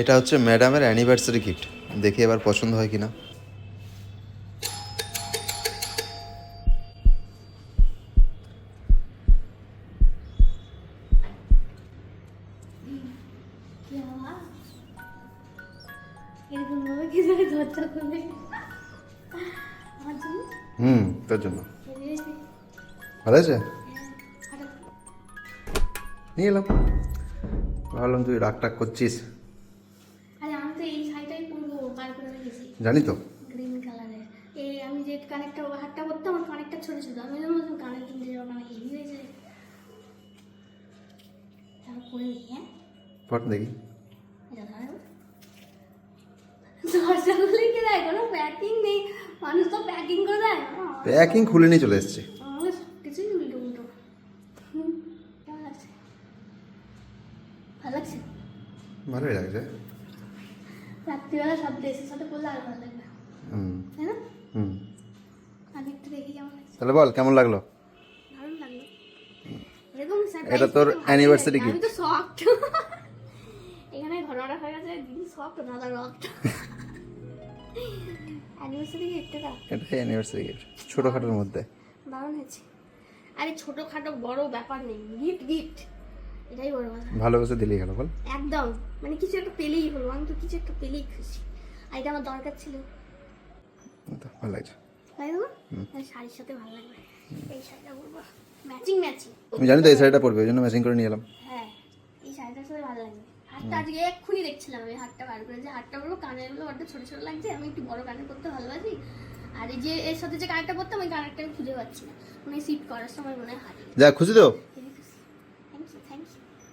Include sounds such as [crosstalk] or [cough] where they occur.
এটা হচ্ছে ম্যাডামের অ্যানিভার্সারি গিফট। দেখি এবার পছন্দ হয় কিনা। হুম, তোর জন্য। ভালো আছে নিয়ে এলাম। ভাবলাম তুই রাগ টাগ করছিস আরে আমি তো এই শাড়িটাই পরবো বার করে রেখেছি জানি তো। গ্রিন কালারের এই আমি যে কানেরটা হাতটা আমার কানেরটা ছোট ছোট আমি কিনতে যাব হেভি হ্যাঁ দেখি। প্যাকিং খুলে নিয়ে চলে এসছে। ভালোই লাগছে। রাত্রিবেলা সব ড্রেসের সাথে পরলে আরও ভালো লাগবে হুম। তাই না? হুম। আমি একটু দেখি কেমন লাগছে তাহলে বল কেমন লাগল? দারুণ লাগল। এরকম এটা তোর আমি তো শকড [laughs] এখানে ঘটনাটা হয়ে গেছে দিদি শকড না অ্যানিভার্সারি গিফট এটা অ্যানিভার্সারি গিফট ছোটোখাটোর মধ্যে। হয়েছে। আরে ছোটোখাটো বড় ব্যাপার নেই গিফট গিফট এটাই বড় কথা। ভালোবেসে দিলেই গেল বল। একদম। মানে কিছু একটা পেলেই হলো আমি তো কিছু একটা পেলেই খুশি। আর এটা আমার দরকার ছিল। ভালো লাগছে। শাড়ির সাথে ভালো লাগবে। এই শাড়িটা পরবো। Matching matching. আমি জানি তো এই শাড়িটা পরবে ওই জন্য ম্যাচিং করে নিয়ে এলাম। হ্যাঁ এই শাড়িটার সাথে ভালো লাগবে। হাতটা আজকে এক্ষুনি দেখছিলাম আমি হাতটা বার করে। যে হাতটা বলব কানেরগুলো বড্ড ছোট ছোট লাগছে আমি একটু বড় কানের করতে ভালোবাসি। আর এই যে এর সাথে যে কানেরটা করতাম ওই কানেরটা আমি খুঁজে পাচ্ছি না। মানে সিট করার সময় মনে হয়। যা খুশি তো?